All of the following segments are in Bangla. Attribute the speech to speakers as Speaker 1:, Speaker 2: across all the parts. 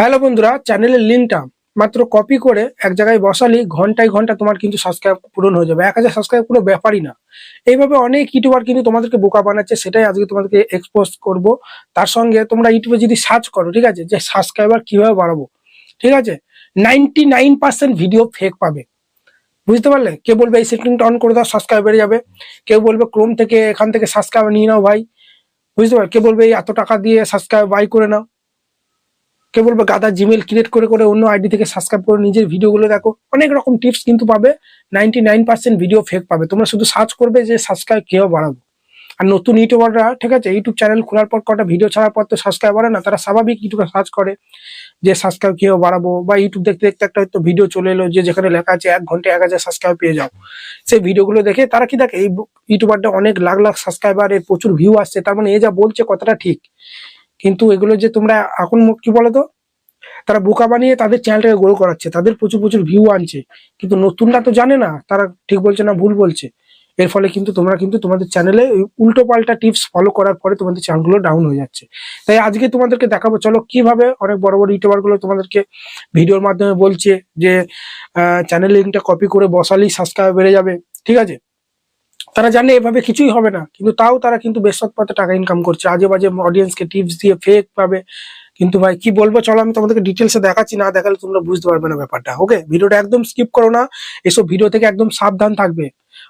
Speaker 1: হ্যালো বন্ধুরা, চ্যানেলের লিঙ্কটা মাত্র কপি করে এক জায়গায় বসালি ঘন্টায় ঘণ্টা তোমার কিন্তু সাবস্ক্রাইব পূরণ হয়ে যাবে। এক হাজার সাবস্ক্রাইব কোনো ব্যাপারই না। এইভাবে অনেক ইউটিউবার কিন্তু তোমাদেরকে বোকা বানাচ্ছে, সেটাই আজকে তোমাদেরকে এক্সপোজ করব। তার সঙ্গে তোমরা ইউটিউবে যদি সার্চ করো, ঠিক আছে, যে সাবস্ক্রাইবার কীভাবে বাড়াবো, ঠিক আছে ninety nine percent video fake পাবে। বুঝতে পারলে? কে বলবে এই সেটিংটা অন করে দাও সাবস্ক্রাইব বেড়ে যাবে। কেউ বলবে ক্রোম থেকে এখান থেকে সাবস্ক্রাইব নিয়ে নাও ভাই। বুঝতে পারলে? কে বলবে এই এত টাকা দিয়ে সাবস্ক্রাইব বাই করে নাও। কে বলবে গাদা জিমেল ক্রিয়েট করে করে অন্য আইডি থেকে সাবস্ক্রাইব করে নিজের ভিডিওগুলো দেখো। অনেক রকম টিপস কিন্তু পাবে। নাইনটি ভিডিও ফেক পাবে। তোমরা শুধু সার্চ করবে যে সাবস্ক্রাইব কেউ বাড়াবো। আর নতুন ইউটিউবাররা ঠিক আছে? ইউটিউব চ্যানেল খোলার পর কটা ভিডিও ছাড়ার পর তো সাবস্ক্রাইব বাড়ে না, তারা স্বাভাবিক ইউটিউবে সার্চ করে যে সাবস্ক্রাইব কেউ বাড়াবো বা ইউটিউব দেখতে দেখতে একটা হয়তো ভিডিও চলে এলো যে যেখানে লেখা আছে এক ঘণ্টা এক হাজার সাবস্ক্রাইব পেয়ে যাও। সেই ভিডিওগুলো দেখে তারা কি দেখে? এই ইউটিউবারটা অনেক লাখ লাখ সাবস্ক্রাইবার এর প্রচুর ভিউ আসছে। তার মানে এ যা বলছে কথাটা ঠিক। কিন্তু এগুলো যে তোমরা এখন কি বলো তো? তারা বোকা বানিয়ে তাদের চ্যানেলটাকে গ্রো করাচ্ছে, তাদের প্রচুর প্রচুর ভিউ আনছে। কিন্তু নতুনরা তো জানে না, তারা ঠিক বলছে না, ভুল বলছে। এর ফলে কিন্তু তোমরা কিন্তু তোমাদের চ্যানেলে উল্টো পাল্টা টিপস ফলো করার পরে তোমাদের চ্যানেলগুলো ডাউন হয়ে যাচ্ছে। তাই আজকে তোমাদেরকে দেখাবো, চলো কীভাবে অনেক বড় বড় ইউটিউবারগুলো তোমাদেরকে ভিডিওর মাধ্যমে বলছে যে চ্যানেল লিঙ্কটা কপি করে বসালেই সাবস্ক্রাইব বেড়ে যাবে, ঠিক আছে? তারা জানে এভাবে কিছুই হবে না। কিন্তু তাও তারা কিন্তু বেসৎ পথে টাকা ইনকাম করছে। আজে বাজে অডিয়েন্সকে টিপস দিয়ে ফেক পাবে কিন্তু ভাই, কি বলব? চলো, আমি তোমাদেরকে ডিটেলসে দেখাচ্ছি, না দেখালে তোমরা বুঝতে পারবে না ব্যাপারটা ওকে ভিডিওটা একদম স্কিপ করো না। এসব ভিডিও থেকে একদম সাবধান থাকবে।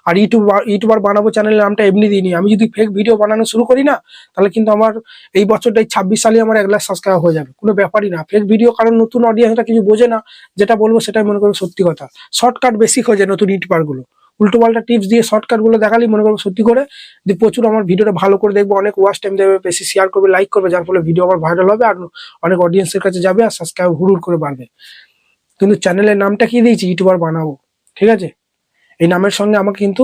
Speaker 1: আর ইউটিউব ইউটিউবার বানাবো চ্যানেলের নামটা এমনি দিইনি। আমি যদি ফেক ভিডিও বানানো শুরু করি না, তাহলে কিন্তু আমার এই বছরটাই ছাব্বিশ সালে আমার এক লাখ সাবস্ক্রাইব হয়ে যাবে। কোনো ব্যাপারই না। ফেক ভিডিও কারণ নতুন অডিয়েন্সটা কিছু বোঝে না। যেটা বলব সেটাই মনে করব সত্যি কথা। শর্টকাট বেশি যায় নতুন ইউটিউবারগুলো। উল্টো পাল্টা টিপস দিয়ে শর্টকাটগুলো দেখালি, মনে করব সত্যি করে, যে প্রচুর আমার ভিডিওটা ভালো করে দেখব, অনেক ওয়াচ টাইম দেবে, বেশি শেয়ার করবে লাইক করবে, যার ফলে ভিডিও আমার ভাইরাল হবে আর অনেক অডিয়েন্সের কাছে যাবে আর সাবস্ক্রাইব হুড়ুর করে বাড়বে। কিন্তু চ্যানেলের নামটা কি দিয়েছি? ইউটিউবার বানাবো, ঠিক আছে? এই নামের সঙ্গে আমাকে কিন্তু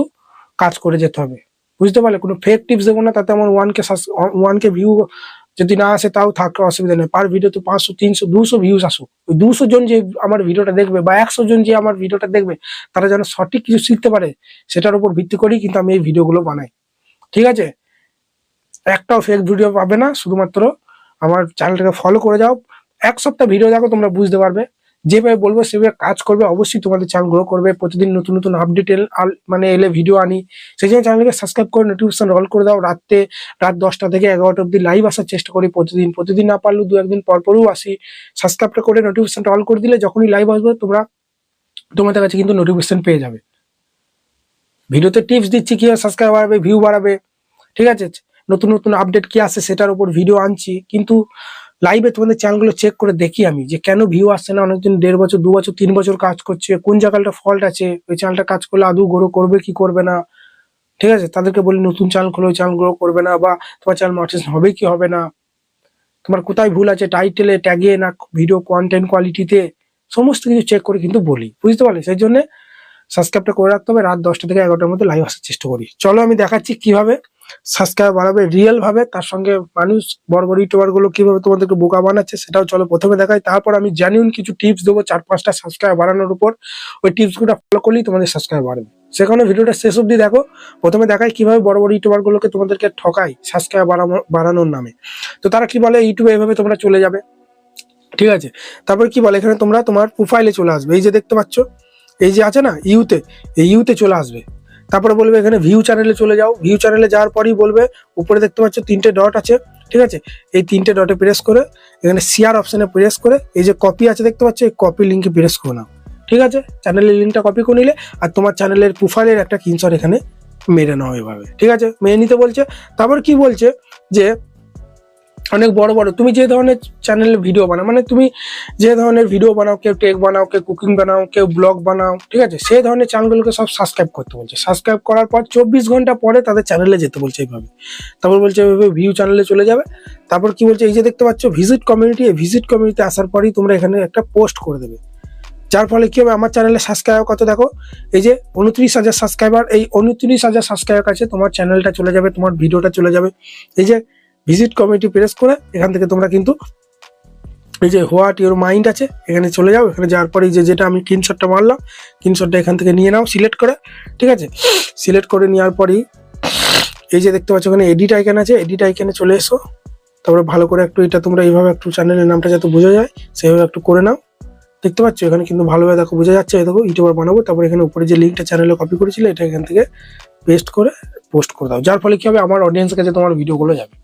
Speaker 1: কাজ করে যেতে হবে। বুঝতে পারলে? কোনো ফেক টিপস দেবো না, তাতে আমার one K one K view যদি না আসে তাও থাকলে অসুবিধা নেই। পার ভিডিও তো পাঁচশো, তিনশো, দুশো ভিউজ আসুক। ওই দুশো জন যে আমার ভিডিওটা দেখবে বা একশো জন যে আমার ভিডিওটা দেখবে, তারা যেন সঠিক কিছু শিখতে পারে, সেটার উপর ভিত্তি করেই কিন্তু আমি এই ভিডিওগুলো বানাই। ঠিক আছে? একটাও ফেক ভিডিও পাবে না, শুধুমাত্র আমার চ্যানেলটাকে ফলো করে যাও। এক সপ্তাহ ভিডিও দেখো, তোমরা বুঝতে পারবে। যেভাবে বলব, সেভাবে কাজ করবে, অবশ্যই তোমাদের চ্যানেল গ্রো করবে। প্রতিদিন নতুন নতুন আপডেট মানে এলে ভিডিও আনি। সেই জন্য চ্যানেলকে সাবস্ক্রাইব করে নোটিফিকেশন রল করে দাও। রাতে রাত দশটা থেকে এগারোটা অব্দি লাইভ আসার চেষ্টা করি প্রতিদিন। প্রতিদিন না পারলেও দু একদিন পর পরও আসি। সাবস্ক্রাইবটা করে নোটিফিকেশন অল করে দিলে যখনই লাইভ আসবে, তোমরা, তোমাদের কাছে কিন্তু নোটিফিকেশন পেয়ে যাবে। ভিডিওতে টিপস দিচ্ছি কীভাবে সাবস্ক্রাইব বাড়াবে ভিউ বাড়াবে। ঠিক আছে? নতুন নতুন আপডেট কি আসে, সেটার উপর ভিডিও আনছি। কিন্তু লাইভে তোমাদের চ্যানেলগুলো চেক করে দেখি আমি যে কেন ভিউ আসছে না? অনেকদিন দেড় বছর, দু বছর, তিন বছর কাজ করছে। কোন জায়গাটা ফল্ট আছে? ওই চ্যানেলটা কাজ করলে আদৌ গ্রো করবে, কি করবে না? ঠিক আছে? তাদেরকে বলি নতুন চ্যানেল খোলো চ্যানেল গ্রো করবে না বা তোমার চ্যানেল মার্চেস হবে কি হবে না? তোমার কোথায় ভুল আছে? টাইটেলে ট্যাগে না ভিডিও কন্টেন্ট কোয়ালিটিতে সমস্ত কিছু চেক করে কিন্তু বলি। বুঝতে পারলে? সেই জন্য সাবস্ক্রাইবটা করে রাখতে হবে। রাত দশটা থেকে এগারোটার মধ্যে লাইভ আসার চেষ্টা করি। চলো আমি দেখাচ্ছি কীভাবে সাবস্ক্রাইব বাড়াবে রিয়েল ভাবে, তার সঙ্গে মানুষ বড় বড় ইউটিউবারগুলো কীভাবে তোমাদেরকে বোকা বানাচ্ছে সেটাও চলো প্রথমে দেখাই। তারপর আমি জেনুইন কিছু টিপস দেবো চার পাঁচটা সাবস্ক্রাইব বাড়ানোর উপর। ওই টিপসগুলো ফলো করলেই তোমাদের সাবস্ক্রাইব বাড়বে। সেখানে ভিডিওটা শেষ অব্দি দেখো। প্রথমে দেখাই কীভাবে বড় বড় ইউটিউবার গুলোকে তোমাদেরকে ঠকাই সাবস্ক্রাইব বাড়ানো, বাড়ানোর নামে। তো তারা কি বলে, ইউটিউবে এভাবে তোমরা চলে যাবে। ঠিক আছে? তারপর কি বলে, এখানে তোমরা তোমার প্রোফাইলে চলে আসবে। এই যে দেখতে পাচ্ছ, এই যে আছে না ইউতে এই ইউতে চলে আসবে। তারপরে বলবে এখানে ভিউ চ্যানেলে চলে যাও। ভিউ চ্যানেলে যাওয়ার পরই বলবে, উপরে দেখতে পাচ্ছ তিনটে ডট আছে, ঠিক আছে? এই তিনটে ডটে প্রেস করে, এখানে শেয়ার অপশানে প্রেস করে, এই যে কপি আছে দেখতে পাচ্ছ, এই কপি লিঙ্কে প্রেস করে নাও। ঠিক আছে? চ্যানেলের লিঙ্কটা কপি করে নিলে, আর তোমার চ্যানেলের প্রোফাইলের একটা কিনসর এখানে মেরে নাও এভাবে। ঠিক আছে? মেনে নিতে বলছে। তারপর কি বলছে যে অনেক বড় বড়, তুমি যে ধরনের চ্যানেলে ভিডিও বানাও মানে তুমি যে ধরনের ভিডিও বানাও, কেউ টেক বানাও, কেউ কুকিং বানাও, কেউ ব্লগ বানাও, ঠিক আছে? সেই ধরনের চ্যানেলগুলোকে সব সাবস্ক্রাইব করতে বলছে। সাবস্ক্রাইব করার পর চব্বিশ ঘণ্টা পরে তাদের চ্যানেলে যেতে বলছে এইভাবে। তারপর বলছে এইভাবে ভিউ চ্যানেলে চলে যাবে। তারপর কি বলছে? এই যে দেখতে পাচ্ছ ভিজিট কমিউনিটি এই ভিজিট কমিউনিটি আসার পরেই তোমরা এখানে একটা পোস্ট করে দেবে। যার ফলে কি হবে? আমার চ্যানেলে সাবস্ক্রাইবার কত? দেখো, এই যে উনত্রিশ হাজার সাবস্ক্রাইবার এই উনত্রিশ হাজার সাবস্ক্রাইবার কাছে তোমার চ্যানেলটা চলে যাবে, তোমার ভিডিওটা চলে যাবে। এই যে ভিজিট কমিটি প্রেস করে, এখান থেকে তোমরা কিন্তু এই যে হোয়াট ইউর মাইন্ড আছে, এখানে চলে যাও, এখানে যাওয়ার পরে যে যেটা আমি স্ক্রিনশটটা মারলাম স্ক্রিনশটটা এখান থেকে নিয়ে নাও সিলেক্ট করে, ঠিক আছে? সিলেক্ট করে নেওয়ার পরেই এই যে দেখতে পাচ্ছ ওখানে এডিট আইকন আছে এডিট আইকনে চলে এসো, তারপরে ভালো করে একটু এটা তোমরা এইভাবে একটু চ্যানেলের নামটা যাতে বোঝা যায় সেভাবে একটু করে নাও। দেখতে পাচ্ছ এখানে কিন্তু ভালোভাবে দেখো, বোঝা যাচ্ছে দেখো, ইউটিউবার বানাবো, তারপরে এখানে উপরে যে লিঙ্কটা চ্যানেলে কপি করেছিল, এটা এখান থেকে পেস্ট করে পোস্ট করে দাও। যার ফলে কি হবে, আমার অডিয়েন্সের কাছে তোমার ভিডিওগুলো যাবে।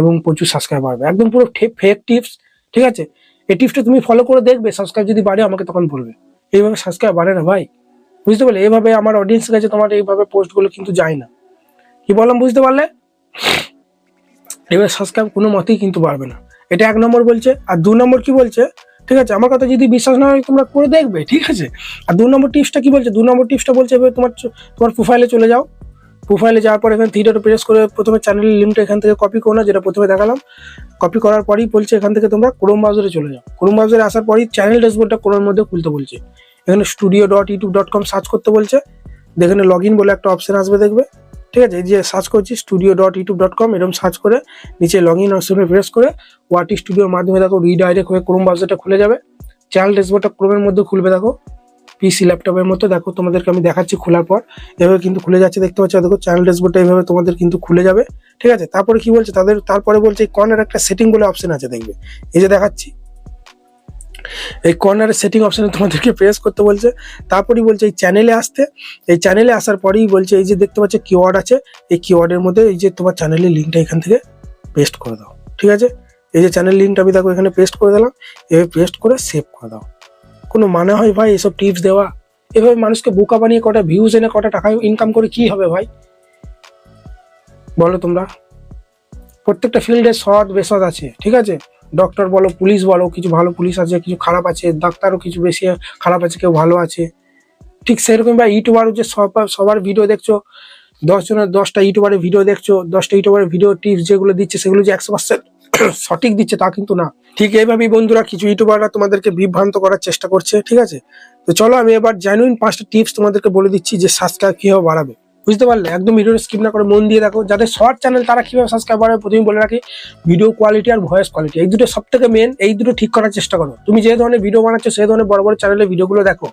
Speaker 1: এবং প্রচুর সাবস্ক্রাইব বাড়বে। একদম পুরো ফেক টিপস ঠিক আছে? এই টিপসটা তুমি ফলো করে দেখবে সাবস্ক্রাইব যদি বাড়ে আমাকে তখন বলবে। এইভাবে সাবস্ক্রাইব বাড়ে না ভাই? বুঝতে পারলে? এইভাবে আমার অডিয়েন্সের কাছে তোমার এইভাবে পোস্টগুলো কিন্তু যায় না। কি বললাম, বুঝতে পারলে? এবার সাবস্ক্রাইব কোনো মতেই কিন্তু বাড়বে না। এটা এক নম্বর বলছে, আর দু নম্বর কি বলছে? ঠিক আছে, আমার কথা যদি বিশ্বাস না হয় তোমরা করে দেখবে, ঠিক আছে? আর দু নম্বর টিপসটা কি বলছে? দু নম্বর টিপসটা বলছে এবার তোমার তোমার প্রোফাইলে চলে যাও। প্রোফাইলে যাওয়ার পর এখানে থ্রিডটে প্রেস করে প্রথমে চ্যানেলের লিঙ্কটা এখান থেকে কপি করো না, যেটা প্রথমে দেখালাম। কপি করার পরই বলছে এখান থেকে তোমরা ক্রোম ব্রাউজারে চলে যাও। ক্রোম ব্রাউজারে আসার পরই চ্যানেল ড্যাশবোর্ডটা ক্রোমের মধ্যে খুলতে বলছে। এখানে studio dot YouTube dot com search করতে বলছে। এখানে লগ ইন বলে একটা অপশন আসবে দেখবে। ঠিক আছে যে সার্চ করছি studio dot YouTube dot com এরকম সার্চ করে নিচে লগ ইন অপশনে প্রেস করে ওয়াটি স্টুডিওর মাধ্যমে দেখো রিডাইরেক্ট হয়ে ক্রোম ব্রাউজারটা খুলে যাবে। চ্যানেল ড্যাশবোর্ডটা ক্রোমের মধ্যে খুলবে দেখো। পিসি ল্যাপটপের মতো। দেখো, তোমাদেরকে আমি দেখাচ্ছি খোলার পর। এভাবে কিন্তু খুলে যাচ্ছে, দেখতে পাচ্ছ? দেখো চ্যানেল ড্যাশবোর্ডটা এইভাবে তোমাদের কিন্তু খুলে যাবে। ঠিক আছে? তারপরে কি বলছে? তাদের, তারপরে বলছে, এই কর্নার একটা সেটিং বলে অপশন আছে, দেখবে। এই যে দেখাচ্ছি। এই কর্নারের সেটিং অপশনে তোমাদেরকে প্রেস করতে বলছে। তারপরেই বলছে, এই চ্যানেলে আসতে। এই চ্যানেলে আসার পরেই বলছে, এই যে দেখতে পাচ্ছ কিওয়ার্ড আছে। এই কিওয়ার্ডের মধ্যে এই যে তোমার চ্যানেলের লিঙ্কটা এখান থেকে পেস্ট করে দাও। ঠিক আছে? এই যে চ্যানেল লিঙ্কটা আমি দেখো, এখানে পেস্ট করে দিলাম। এভাবে পেস্ট করে সেভ করে দাও। কোনো মানে হয় ভাই এসব টিপস দেওয়া? এভাবে মানুষকে বোকা বানিয়ে কটা ভিউজ এনে কটা টাকা ইনকাম করে কি হবে ভাই? বলো তোমরা। প্রত্যেকটা ফিল্ডে সৎ বেসৎ আছে, ঠিক আছে? ডক্টর বলো পুলিশ বলো, কিছু ভালো পুলিশ আছে, কিছু খারাপ আছে, ডাক্তারও কিছু বেশি খারাপ আছে, কেউ ভালো আছে। ঠিক সেরকম বা ইউটিউবারও যে সবার সবার ভিডিও দেখছ। দশজনের দশটা ইউটিউবারের ভিডিও দেখছ, দশটা ইউটিউবারের ভিডিও টিপস যেগুলো দিচ্ছে সেগুলো যে একশো পার্সেন্ট সঠিক দিচ্ছে তা কিন্তু না। ঠিক এইভাবেই বন্ধুরা কিছু ইউটিউবাররা তোমাদেরকে বিভ্রান্ত করার চেষ্টা করছে, ঠিক আছে? তো চলো আমি এবার জেনুইন পাঁচটা টিপস তোমাদেরকে বলে দিচ্ছি যে সাবস্ক্রাইব কীভাবে বাড়াবে। বুঝতে পারলে? একদম ভিডিওটা স্কিপ না করে মন দিয়ে দেখো। যাদের শর্ট চ্যানেল তারা কীভাবে সাবস্ক্রাইব বাড়াবে প্রথমে বলে রাখি ভিডিও কোয়ালিটি আর ভয়েস কোয়ালিটি এই দুটো সব থেকে মেন এই দুটো ঠিক করার চেষ্টা করো। তুমি যে ধরনের ভিডিও বানাচ্ছো সেই ধরনের বড় বড় চ্যানেলের ভিডিওগুলো দেখো।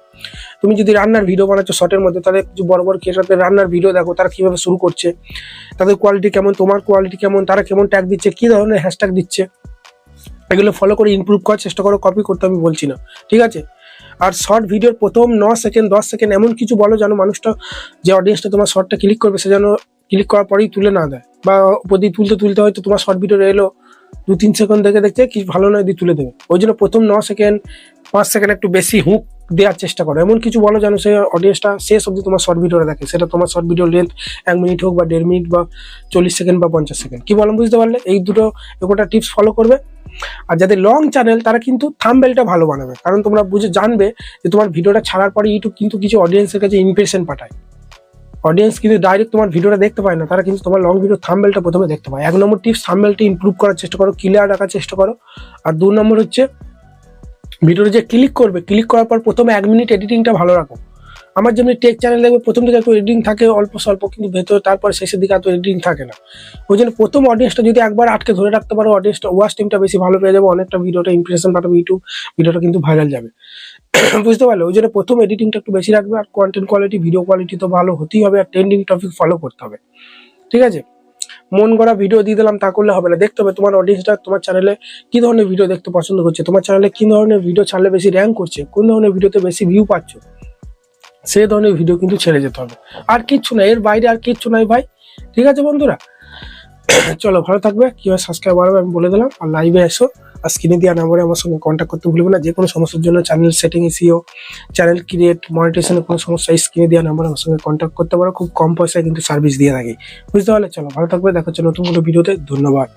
Speaker 1: তুমি যদি রান্নার ভিডিও বানাচ্ছো শর্টের মধ্যে, তাহলে কিছু বড় বড় ক্রিয়েটারদের রান্নার ভিডিও দেখো, তারা কীভাবে শুরু করছে, তাদের কোয়ালিটি কেমন, তোমার কোয়ালিটি কেমন, তারা কেমন ট্যাগ দিচ্ছে, কী ধরনের হ্যাশট্যাগ দিচ্ছে, এগুলো ফলো করে ইমপ্রুভ করার চেষ্টা করো কপি করতে আমি বলছি না। ঠিক আছে? আর শর্ট ভিডিওর প্রথম ন সেকেন্ড দশ সেকেন্ড এমন কিছু বলো যেন মানুষটা, যে অডিয়েন্সটা তোমার শর্টটা ক্লিক করবে, সে যেন ক্লিক করার পরেই তুলে না দেয়। বা প্রতি তুলতে তুলতে হয়তো তোমার শর্ট ভিডিও এলো দু তিন সেকেন্ড দেখে দেখতে কিছু ভালো নয়, দিয়ে তুলে দেবে। ওই জন্য প্রথম ন সেকেন্ড পাঁচ সেকেন্ড একটু বেশি হুক। দেওয়ার চেষ্টা করো। এমন কিছু বলো যেন সে অডিয়েন্সটা শেষ অবধি তোমার শর্ট ভিডিওটা দেখে। সেটা তোমার শর্ট ভিডিও লেন্থ এক মিনিট হোক বা দেড় মিনিট বা চল্লিশ সেকেন্ড বা পঞ্চাশ সেকেন্ড কি বললাম বুঝতে পারলে? এই দুটো একটা টিপস ফলো করবে। আর যাদের লং চ্যানেল তারা কিন্তু থাম্বেলটা ভালো বানাবে। কারণ তোমরা বুঝে, জানবে যে তোমার ভিডিওটা ছাড়ার পরে ইউটিউব কিন্তু কিছু অডিয়েন্সের কাছে ইমপ্রেশন পাঠায়। অডিয়েন্স কিন্তু ডাইরেক্ট তোমার ভিডিওটা দেখতে পায় না। তারা কিন্তু তোমার লং ভিডিও থাম্বেলটা প্রথমে দেখতে পায়। এক নম্বর টিপস থাম্বেলটা ইমপ্রুভ করার চেষ্টা করো ক্লিয়ার রাখার চেষ্টা করো। আর দু নম্বর হচ্ছে ভিডিওটা যে ক্লিক করবে ক্লিক করার পর প্রথমে এক মিনিট এডিটিংটা ভালো রাখো। আমার যেমনি টেক চ্যানেল দেখবে, প্রথম দিকে একটু এডিটিং থাকে, অল্প স্বল্প, কিন্তু ভেতরে তারপর শেষের দিকে এত এডিটিং থাকে না। ওই জন্য প্রথম অডিয়েন্সটা যদি একবার আটকে ধরে রাখতে পারো অডিয়েন্সটা ওয়াশ টিমটা বেশি ভালো পেয়ে যাবে, অনেকটা ভিডিওটা ইমপ্রেশন পাঠাবে ইউটিউব ভিডিওটা কিন্তু ভাইরাল যাবে। বুঝতে পারলে? ওই জন্য প্রথম এডিটিংটা একটু বেশি রাখবে, আর কন্টেন্ট কোয়ালিটি ভিডিও কোয়ালিটি তো ভালো হতেই হবে, আর ট্রেন্ডিং টপিক ফলো করতে হবে। ঠিক আছে? মন গড়া ভিডিও দিয়ে দিলাম, তা করলে হবে না। দেখতে হবে তোমার অডিয়েন্সটা তোমার চ্যানেলে কি ধরনের ভিডিও দেখতে পছন্দ করছে, তোমার চ্যানেলে কি ধরনের ভিডিও ছাড়লে বেশি র্যাঙ্ক করছে, কোন ধরনের ভিডিওতে বেশি ভিউ পাচ্ছ সেই ধরনের ভিডিও কিন্তু ছেড়ে যেতে হবে। আর কিচ্ছু না, এর বাইরে আর কিচ্ছু নাই ভাই। ঠিক আছে বন্ধুরা? চলো, ভালো থাকবে। কীভাবে সাবস্ক্রাইব করবে আমি বলে দিলাম, আর লাইভে এসো। আর স্ক্রিনে দেওয়া নাম্বারে আমার সঙ্গে কন্ট্যাক্ট করতে ভুলবেন না। যে কোনো সমস্যার জন্য চ্যানেল সেটিং এসিও চ্যানেল ক্রিয়েট মনিটেশনের কোনো সমস্যা স্ক্রিনে দেওয়া নাম্বারে আমার সঙ্গে কন্ট্যাক্ট করতে পারো। খুব কম পয়সায় কিন্তু সার্ভিস দিয়ে থাকি। বুঝতে পারলে চলো, ভালো থাকবে। দেখা হচ্ছে নতুন কোনো ভিডিওতে ধন্যবাদ।